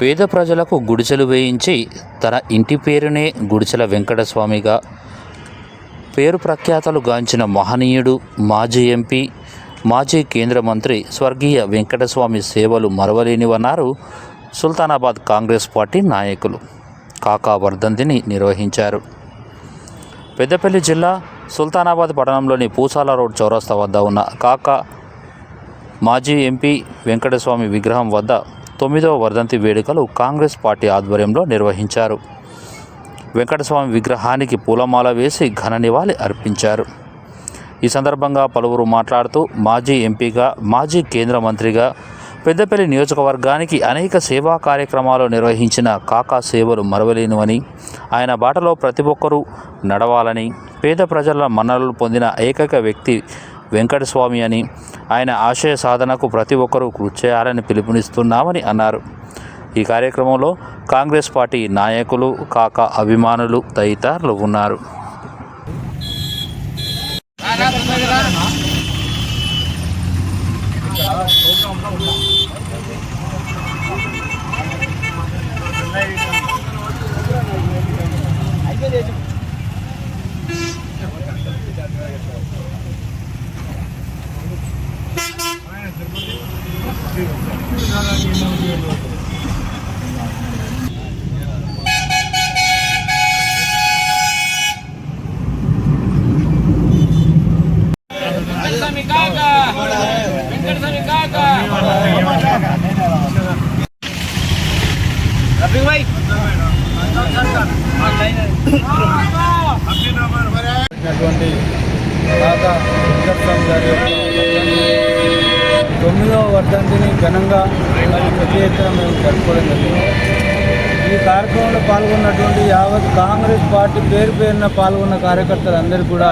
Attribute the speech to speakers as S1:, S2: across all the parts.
S1: పేద ప్రజలకు గుడిసెలు వేయించి తన ఇంటి పేరునే గుడిసెల వెంకటస్వామిగా పేరు ప్రఖ్యాతలు గాంచిన మహనీయుడు మాజీ ఎంపీ మాజీ కేంద్ర మంత్రి స్వర్గీయ వెంకటస్వామి సేవలు మరవలేనివన్నారు సుల్తానాబాద్ కాంగ్రెస్ పార్టీ నాయకులు. కాకా వర్ధంతిని నిర్వహించారు. పెద్దపల్లి జిల్లా సుల్తానాబాద్ పట్టణంలోని పూసాల రోడ్ చౌరస్తా వద్ద ఉన్న కాకా మాజీ ఎంపీ వెంకటస్వామి విగ్రహం వద్ద తొమ్మిదవ వర్ధంతి వేడుకలు కాంగ్రెస్ పార్టీ ఆధ్వర్యంలో నిర్వహించారు. వెంకటస్వామి విగ్రహానికి పూలమాల వేసి ఘన నివాళి అర్పించారు. ఈ సందర్భంగా పలువురు మాట్లాడుతూ మాజీ ఎంపీగా మాజీ కేంద్ర మంత్రిగా పెద్దపల్లి నియోజకవర్గానికి అనేక సేవా కార్యక్రమాలు నిర్వహించిన కాకా సేవలు మరవలేనివని ఆయన బాటలో ప్రతి ఒక్కరూ నడవాలని పేద ప్రజల మన్ననలు పొందిన ఏకైక వ్యక్తి వెంకటస్వామి అని ఆయన ఆశయ సాధనకు ప్రతి ఒక్కరూ కృషి చేయాలని పిలుపునిస్తున్నామని అన్నారు. ఈ కార్యక్రమంలో కాంగ్రెస్ పార్టీ నాయకులు కాక అభిమానులు తదితరులు ఉన్నారు
S2: వెంకటస్వామి కాక వెంకటస్వామి కాక రఫీ భాయ్
S3: రాధా వెంకటస్వామి గారి తొమ్మిదవ వర్ధంతిని ఘనంగా మరి ప్రతి ఎత్తున మేము జరుపుకోవడం జరిగింది. ఈ కార్యక్రమంలో పాల్గొన్నటువంటి యావత్ కాంగ్రెస్ పార్టీ పేరు పేరున పాల్గొన్న కార్యకర్తలందరూ కూడా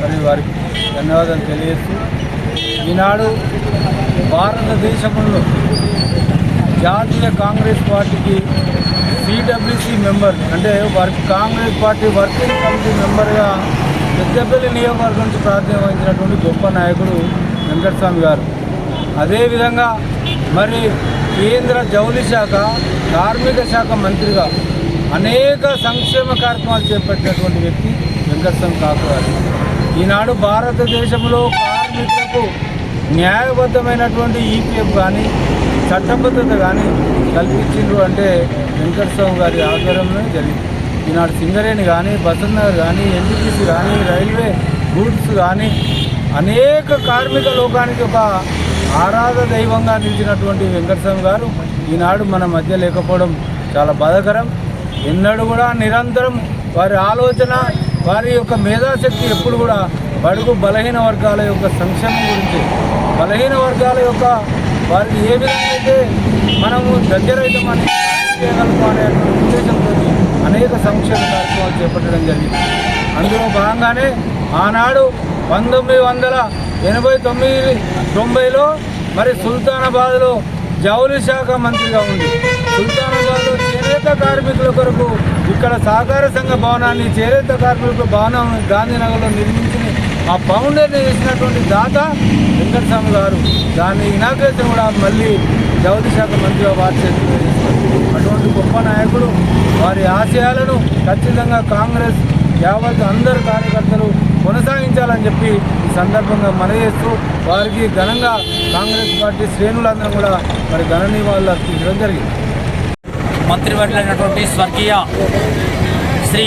S3: మరి వారికి ధన్యవాదాలు తెలియజేస్తూ ఈనాడు భారతదేశంలో జాతీయ కాంగ్రెస్ పార్టీకి సిడబ్ల్యూసి మెంబర్ అంటే work Congress party working committee మెంబర్గా పెద్దపల్లి నియోజకవర్గం నుంచి ప్రాతినిధ్యం వహించినటువంటి గొప్ప నాయకుడు వెంకటస్వామి గారు. అదేవిధంగా మరి కేంద్ర జౌలి శాఖ కార్మిక శాఖ మంత్రిగా అనేక సంక్షేమ కార్యక్రమాలు చేపట్టినటువంటి వ్యక్తి వెంకటస్వామి కాకు గారు ఈనాడు భారతదేశంలో కార్మికులకు న్యాయబద్ధమైనటువంటి ఈపీఎఫ్ కానీ చట్టబద్ధత కానీ కల్పించిండ్రు అంటే వెంకటస్వామి గారి ఆధ్వర్యంలో జరిగింది. ఈనాడు సింగరేణి కానీ బసంత్ నగర్ కానీ ఎన్టీపీసీ కానీ రైల్వే గూడ్స్ కానీ అనేక కార్మిక లోకానికి ఒక ఆరాధ దైవంగా నిలిచినటువంటి వెంకటస్వామి గారు ఈనాడు మన మధ్య లేకపోవడం చాలా బాధాకరం. ఎన్నడూ కూడా నిరంతరం వారి ఆలోచన వారి యొక్క మేధాశక్తి ఎప్పుడు కూడా బడుగు బలహీన వర్గాల యొక్క సంక్షేమం గురించి బలహీన వర్గాల యొక్క వారికి ఏ విధంగా అయితే మనము దగ్గరైతే మనం చేయగలము అనే ఉద్దేశంతో అనేక సంక్షేమ కార్యక్రమాలు చేపట్టడం జరిగింది. అందులో భాగంగానే ఆనాడు పంతొమ్మిది వందల ఎనభై తొమ్మిది తొంభైలో మరి సుల్తానాబాద్లో జౌలి శాఖ మంత్రిగా ఉంది సుల్తానాబాద్లో చేనేత కార్మికుల కొరకు ఇక్కడ సహకార సంఘ భవనాన్ని చేనేత కార్మికుల భవనం గాంధీనగర్లో నిర్మించి ఆ ఫౌండర్ని చేసినటువంటి దాత వెంకటస్వామి గారు. దాన్ని ఇనాగ్రేషన్ కూడా మళ్ళీ జౌలి శాఖ మంత్రిగా వారి చేతుల్లో అటువంటి గొప్ప నాయకుడు వారి ఆశయాలను ఖచ్చితంగా కాంగ్రెస్ యావత్ అందరు కార్యకర్తలు కొనసాగించాలని చెప్పి ఈ సందర్భంగా మనయేస్తూ వారికి ఘనంగా కాంగ్రెస్ పార్టీ శ్రేణులందరం కూడా మరి ఘన నివాళులు అర్పించడం జరిగింది.
S2: మంత్రివర్యులైనటువంటి స్వర్గీయ శ్రీ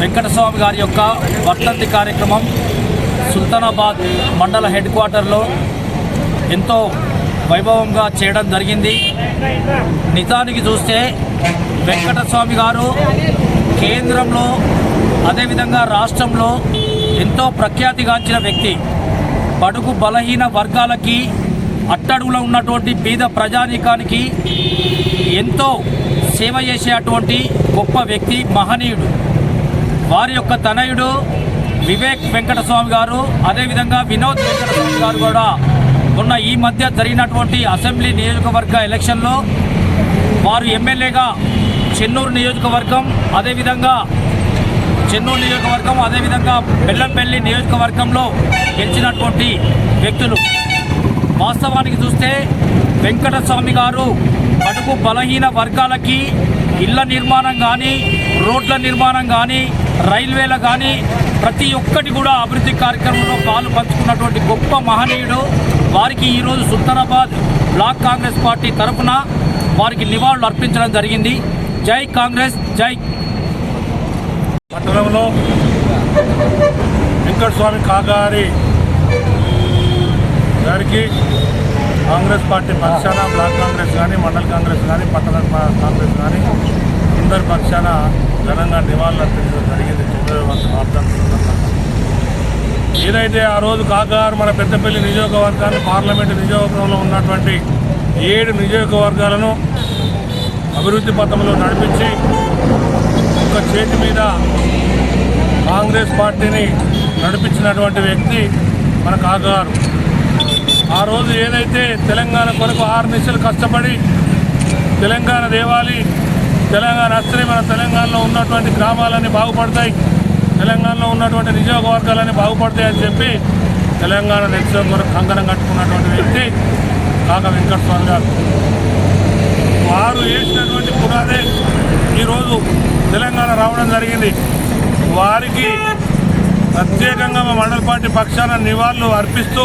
S2: వెంకటస్వామి గారి యొక్క వర్తంతి కార్యక్రమం సుల్తానాబాద్ మండల హెడ్ క్వార్టర్లో ఎంతో వైభవంగా చేయడం జరిగింది. నిజానికి చూస్తే వెంకటస్వామి గారు కేంద్రంలో అదేవిధంగా రాష్ట్రంలో ఎంతో ప్రఖ్యాతిగాంచిన వ్యక్తి. బడుగు బలహీన వర్గాలకి అట్టడుగులో ఉన్నటువంటి బీద ప్రజానీకానికి ఎంతో సేవ చేసేటువంటి గొప్ప వ్యక్తి మహనీయుడు. వారి యొక్క తనయుడు వివేక్ వెంకటస్వామి గారు అదేవిధంగా వినోద్ వెంకటస్వామి గారు కూడా మొన్న ఈ మధ్య జరిగినటువంటి అసెంబ్లీ నియోజకవర్గ ఎలక్షన్లో వారు ఎమ్మెల్యేగా చెన్నూరు నియోజకవర్గం అదేవిధంగా చెన్నూరు నియోజకవర్గం అదేవిధంగా బెల్లంపల్లి నియోజకవర్గంలో గెలిచినటువంటి వ్యక్తులు. వాస్తవానికి చూస్తే వెంకటస్వామి గారు బడుగు బలహీన వర్గాలకి ఇళ్ళ నిర్మాణం కానీ రోడ్ల నిర్మాణం కానీ రైల్వేలో కానీ ప్రతి ఒక్కటి కూడా అభివృద్ధి కార్యక్రమంలో పాలు పంచుకున్నటువంటి గొప్ప మహనీయుడు. వారికి ఈరోజు సుల్తానాబాద్ బ్లాక్ కాంగ్రెస్ పార్టీ తరఫున వారికి నివాళులు అర్పించడం జరిగింది. జై కాంగ్రెస్ జై
S4: పట్టణంలో వెంకటస్వామి కాగారి గారికి కాంగ్రెస్ పార్టీ పక్షాన బ్లాక్ కాంగ్రెస్ కానీ మండల కాంగ్రెస్ కానీ పట్టణ కాంగ్రెస్ కానీ అందరి పక్షాన ఘనంగా నివాళులు అర్పించడం జరిగింది. తొమ్మిది వందల వార్తాంత ఏదైతే ఆ రోజు కాగారు మన పెద్దపల్లి నియోజకవర్గాన్ని పార్లమెంటు నియోజకవర్గంలో ఉన్నటువంటి ఏడు నియోజకవర్గాలను అభివృద్ధి పథంలో నడిపించి ఒక చేతి మీద కాంగ్రెస్ పార్టీని నడిపించినటువంటి వ్యక్తి మన కాకగారు. ఆ రోజు ఏదైతే తెలంగాణ కొరకు ఆరు నిమిషాలు కష్టపడి తెలంగాణ దేవాలి తెలంగాణ వస్తే మన తెలంగాణలో ఉన్నటువంటి గ్రామాలన్నీ బాగుపడతాయి. తెలంగాణలో ఉన్నటువంటి నియోజకవర్గాలన్నీ బాగుపడతాయి అని చెప్పి తెలంగాణ నిత్యం కొరకు కంకణం కట్టుకున్నటువంటి వ్యక్తి కాక వెంకటస్వామి గారు. వారు వేసినటువంటి పునాదే ఈరోజు తెలంగాణ రావడం జరిగింది. వారికి ప్రత్యేకంగా మా మండల పార్టీ పక్షాన నివాళులు అర్పిస్తూ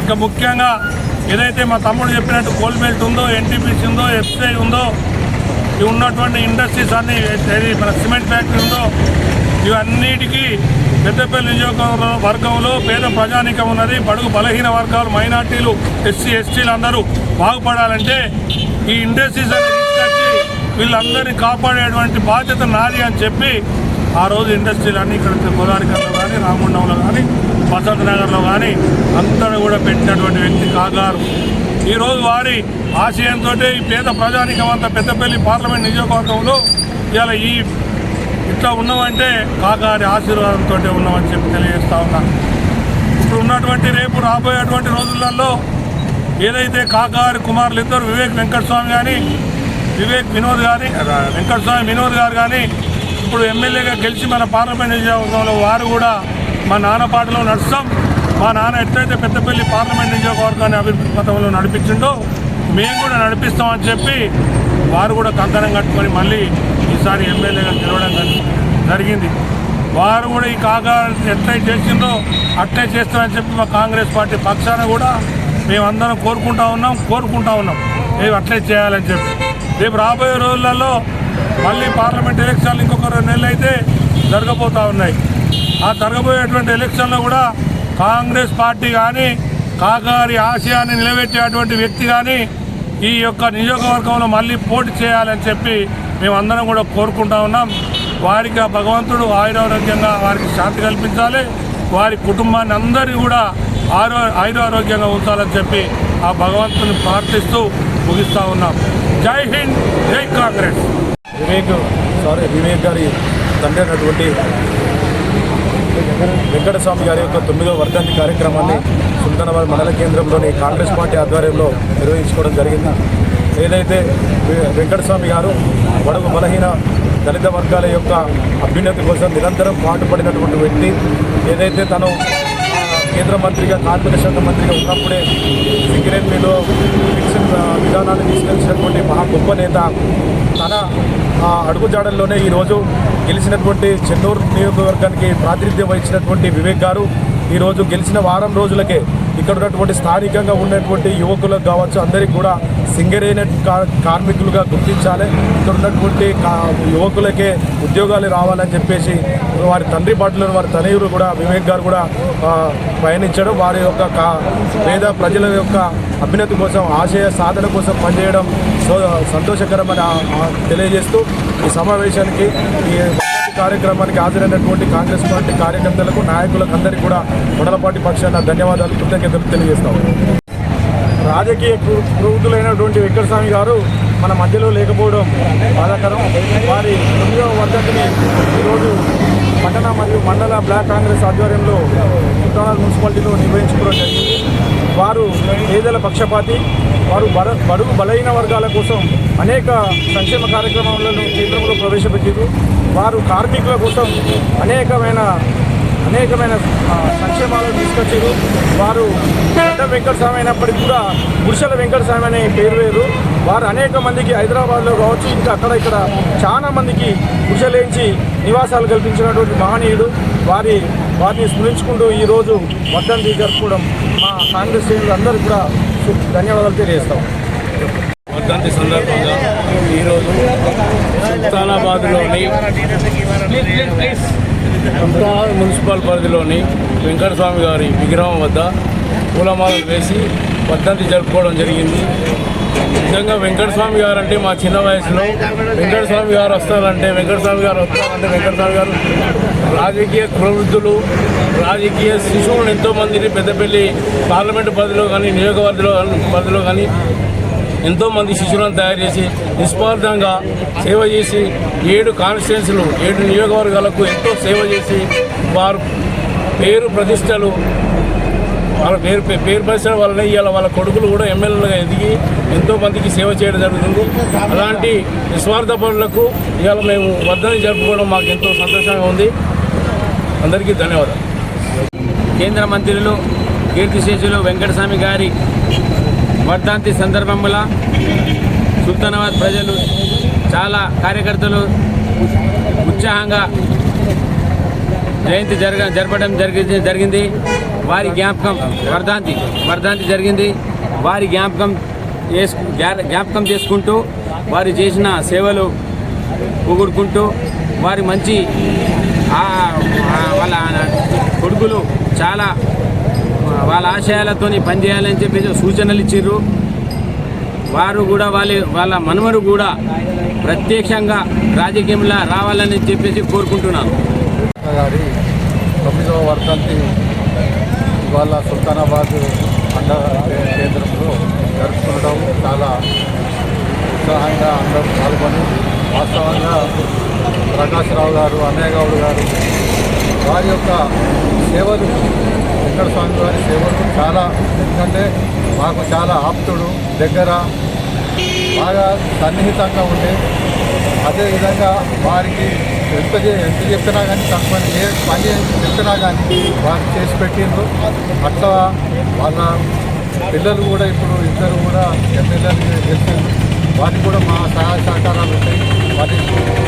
S4: ఇంకా ముఖ్యంగా ఏదైతే మా తమ్ముడు చెప్పినట్టు కోల్ బెల్ట్ ఉందో ఎన్టీపీసీ ఉందో ఎఫ్సిఐ ఉందో ఉన్నటువంటి ఇండస్ట్రీస్ అన్ని ఏది మన సిమెంట్ ఫ్యాక్టరీ ఉందో ఇవన్నిటికీ పెద్దపల్లి నియోజకవర్గంలో వర్గంలో పేద ప్రజానికం ఉన్నది బడుగు బలహీన వర్గాలు మైనార్టీలు ఎస్సీ ఎస్టీలు అందరూ బాగుపడాలంటే ఈ ఇండస్ట్రీస్ అనేది వీళ్ళందరినీ కాపాడేటువంటి బాధ్యత నాది అని చెప్పి ఆ రోజు ఇండస్ట్రీలు అన్నీ ఇక్కడ గోదావరికల్లో కానీ రామగుండంలో కానీ వసంత్ నగర్లో కానీ అంతటా కూడా పెట్టినటువంటి వ్యక్తి కాగారు. ఈరోజు వారి ఆశయంతో ఈ పేద ప్రజానికం అంతా పెద్దపల్లి పార్లమెంట్ నియోజకవర్గంలో ఇలా ఈ ఇట్లా ఉన్నామంటే కాకారి ఆశీర్వాదంతో ఉన్నామని చెప్పి తెలియజేస్తా ఉన్నాను ఇప్పుడు ఉన్నటువంటి రేపు రాబోయేటువంటి రోజులలో ఏదైతే కాకారి కుమారులు ఇద్దరు వివేక్ వెంకటస్వామి కానీ వివేక్ వినోద్ కానీ వెంకటస్వామి వినోద్ గారు కానీ ఇప్పుడు ఎమ్మెల్యేగా గెలిచి మన పార్లమెంట్ నియోజకవర్గంలో వారు కూడా మా నాన్న పాటలో నడుస్తాం. మా నాన్న ఎట్లయితే పెద్దపల్లి పార్లమెంట్ నియోజకవర్గాన్ని అభివృద్ధి పథంలో నడిపించిండో మేము కూడా నడిపిస్తామని చెప్పి వారు కూడా కంకణం కట్టుకొని మళ్ళీ ఈసారి ఎమ్మెల్యేగా గెలవడం జరిగింది. వారు కూడా ఈ కాగా ఎట్లయి చేసిందో అట్లే చేస్తారని చెప్పి మా కాంగ్రెస్ పార్టీ పక్షాన కూడా మేమందరం కోరుకుంటా ఉన్నాం కోరుకుంటా ఉన్నాం. మేము అట్లే చేయాలని చెప్పి. రేపు రాబోయే రోజులలో మళ్ళీ పార్లమెంట్ ఎలక్షన్లు ఇంకొక రెండు నెలలు అయితే జరగబోతూ ఉన్నాయి. ఆ జరగబోయేటువంటి ఎలక్షన్లో కూడా కాంగ్రెస్ పార్టీ కానీ కాకారి ఆశయాన్ని నిలబెట్టేటువంటి వ్యక్తి కానీ ఈ యొక్క నియోజకవర్గంలో మళ్ళీ పోటీ చేయాలని చెప్పి మేమందరం కూడా కోరుకుంటా ఉన్నాం. వారికి ఆ భగవంతుడు ఆయురారోగ్యంగా వారికి శాంతి కల్పించాలి. వారి కుటుంబాన్ని అందరినీ కూడా ఆరో ఆయురారోగ్యంగా ఉంచాలని చెప్పి ఆ భగవంతుని ప్రార్థిస్తూ ముగిస్తూ ఉన్నాం. జై హింద్ జై కాంగ్రెస్.
S5: వివేక్ సారీ వివేక్ గారి తండ్రి అయినటువంటి వెంకటస్వామి గారి యొక్క తొమ్మిదో వర్ధంతి కార్యక్రమాన్ని సుల్తానాబాద్ మండల కేంద్రంలోని కాంగ్రెస్ పార్టీ ఆధ్వర్యంలో నిర్వహించుకోవడం జరిగింది. ఏదైతే వె- వెంకటస్వామి గారు బడుగు బలహీన దళిత వర్గాల యొక్క అభ్యున్నతి కోసం నిరంతరం పాటుపడినటువంటి వ్యక్తి ఏదైతే తను కేంద్ర మంత్రిగా కార్మిక శాఖ మంత్రిగా ఉన్నప్పుడే సింగరేణిలో మీలో విధానాన్ని తీసుకెళ్ళినటువంటి మహా గొప్ప నేత తన అడుగుజాడల్లోనే ఈరోజు గెలిచినటువంటి చెన్నూరు నియోజకవర్గానికి ప్రాతినిధ్యం వహించినటువంటి వివేక్ గారు ఈరోజు గెలిచిన వారం రోజులకే ఇక్కడ ఉన్నటువంటి స్థానికంగా ఉన్నటువంటి యువకులకు కావచ్చు అందరికీ కూడా సింగరైన కా- కార్మికులుగా గుర్తించాలి. ఇక్కడ ఉన్నటువంటి కా- యువకులకే ఉద్యోగాలు రావాలని చెప్పేసి వారి తండ్రి బాటలో వారి తనయులు కూడా వివేక్ గారు కూడా పయనించడం. వారి యొక్క కా- పేద ప్రజల యొక్క అభ్యున్నతి కోసం ఆశయ సాధన కోసం పనిచేయడం సో సంతోషకరమని తెలియజేస్తూ ఈ సమావేశానికి ఈ కార్యక్రమానికి హాజరైనటువంటి కాంగ్రెస్ పార్టీ కార్యకర్తలకు నాయకులకు అందరికీ కూడా మండలపార్టీ పక్షాన ధన్యవాదాలు కృతజ్ఞతలు తెలియజేస్తాము. రాజకీయ ప్రవృత్తులైనటువంటి వెంకటస్వామి గారు మన మధ్యలో లేకపోవడం బాధాకరం. వారి తొమ్మిదవ వర్ధంతిని ఈరోజు పట్టణ మరియు మండల బ్లాక్ కాంగ్రెస్ ఆధ్వర్యంలో సుల్తానాబాద్ మున్సిపాలిటీలో నిర్వహించుకోవడం జరిగింది. వారు పేదల పక్షపాతి వారు బడ బడుగు బలహీన వర్గాల కోసం అనేక సంక్షేమ కార్యక్రమాలను కేంద్రంలో ప్రవేశపెట్టారు. వారు కార్మికుల కోసం అనేకమైన అనేకమైన సంక్షేమాలను తీసుకొచ్చారు. వారు పెద్ద వెంకటస్వామి అయినప్పటికీ కూడా గుడిసెల వెంకటస్వామి అనే పేరు వేరు. వారు అనేక మందికి హైదరాబాద్లో కావచ్చు ఇంకా అక్కడ ఇక్కడ చాలా మందికి గుడిసెలేంచి నివాసాలు కల్పించినటువంటి మహనీయుడు. వారి వారిని స్మరించుకుంటూ ఈరోజు వర్ధంతి జరుపుకోవడం మా కాంగ్రెస్ శ్రేణులు అందరూ కూడా ధన్యవాదాలు తెలియజేస్తాం.
S6: వర్ధంతి సందర్భంగా ఈరోజు సుల్తానాబాద్లోని మున్సిపల్ పరిధిలోని వెంకటస్వామి గారి విగ్రహం వద్ద పూలమాలలు వేసి వర్ధంతి జరుపుకోవడం జరిగింది. నిజంగా వెంకటస్వామి గారు అంటే మా చిన్న వయసులో వెంకటస్వామి గారు వస్తారంటే వెంకటస్వామి గారు వస్తారంటే వెంకటస్వామి గారు రాజకీయ ప్రవృత్తులు రాజకీయ శిశువులను ఎంతోమందిని పెద్దపల్లి పార్లమెంటు పరిధిలో కానీ నియోజకవర్గంలో పరిధిలో కానీ ఎంతోమంది శిశువులను తయారు చేసి నిస్వార్థంగా సేవ చేసి ఏడు కాన్స్టిట్యున్సీలు ఏడు నియోజకవర్గాలకు ఎంతో సేవ చేసి వారు పేరు ప్రతిష్టలు వాళ్ళ పేరు పేరు పరిశ్రమ వల్లనే ఇవాళ వాళ్ళ కొడుకులు కూడా ఎమ్మెల్యేలుగా ఎదిగి ఎంతో మందికి సేవ చేయడం జరుగుతుంది. అలాంటి నిస్వార్థ పనులకు ఇవాళ మేము వర్ధని జరుపుకోవడం మాకు ఎంతో సంతోషంగా ఉంది. అందరికీ ధన్యవాదాలు.
S7: కేంద్ర మంత్రులు కీర్తిశేషులు వెంకటస్వామి గారి వర్ధాంతి సందర్భంలో సుల్తానాబాద్ ప్రజలు చాలా కార్యకర్తలు ఉత్సాహంగా జయంతి జరగ జరపడం జరిగింది జరిగింది. వారి జ్ఞాపకం వర్ధాంతి వర్ధాంతి జరిగింది. వారి జ్ఞాపకం జ్ఞాపకం చేసుకుంటూ వారు చేసిన సేవలు పొగుడుకుంటూ వారి మంచి వాళ్ళ కొడుకులు చాలా వాళ్ళ ఆశయాలతో పనిచేయాలని చెప్పేసి సూచనలు ఇచ్చిర్రు. వారు కూడా వాళ్ళ వాళ్ళ మనమరు కూడా ప్రత్యక్షంగా రాజకీయంలో రావాలని చెప్పేసి కోరుకుంటున్నాను.
S8: గారి తొమ్మిదవ వర్ధంతి ఇవాళ సుల్తానాబాద్ మండల కేంద్రంలో జరుపుకుంటాం చాలా ఉత్సాహంగా అందరూ పాల్గొని వాస్తవంగా ప్రకాశ్రావు గారు అన్నయ్యగౌడ్ గారు వారి యొక్క సేవలు వెంకట స్వామి వారి సేవలు చాలా ఎందుకంటే మాకు చాలా ఆప్తుడు దగ్గర బాగా సన్నిహితంగా ఉండే. అదేవిధంగా వారికి ఎంత ఎంత చెప్పినా కానీ తక్కువ ఏ పని చెప్పినా కానీ వాళ్ళు చేసి పెట్టిండ్రు. అట్లా వాళ్ళ పిల్లలు కూడా ఇప్పుడు ఇద్దరు కూడా ఎమ్మెల్యేలు చేస్తారు వారికి కూడా మా సహాయ సహకారాలు ఉంటాయి. వాటి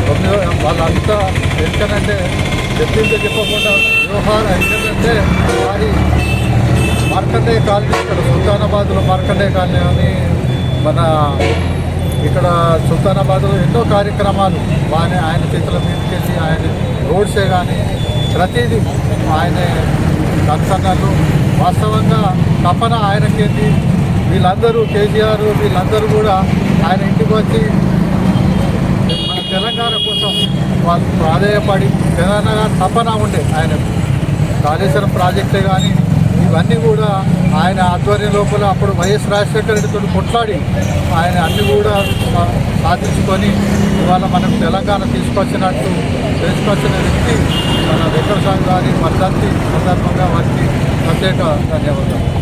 S8: తొమ్మిదో వాళ్ళంతా ఎందుకనంటే చెప్పిందే చెప్పకుండా వ్యవహారం ఎందుకంటే వారి మార్కండే కాలనీ ఇక్కడ సుల్తానాబాద్లో మార్కండే కాలనీ అని మన ఇక్కడ సుల్తానాబాద్లో ఎన్నో కార్యక్రమాలు బాగానే ఆయన చేతుల మీదకి వెళ్ళి ఆయన రోడ్సే కానీ ప్రతిదీ ఆయన కన్సర్నాలు వాస్తవంగా తపన ఆయనకేంది వీళ్ళందరూ కేసీఆర్ వీళ్ళందరూ కూడా ఆయన ఇంటికి వచ్చి మన తెలంగాణ కోసం వాళ్ళు ప్రాధాయపడి తెలంగాణ తపన ఉండే ఆయన కాళేశ్వరం ప్రాజెక్టే కానీ ఇవన్నీ కూడా ఆయన ఆధ్వర్యం లోపల అప్పుడు వైఎస్ రాజశేఖర రెడ్డితో కొట్లాడి ఆయన అన్ని కూడా సాధించుకొని ఇవాళ మనం తెలంగాణ తీసుకొచ్చినట్టు తీసుకొచ్చిన వ్యక్తి మన వెంకటస్వామి గారి వర్ధంతి సందర్భంగా వారికి ప్రత్యేక ధన్యవాదాలు.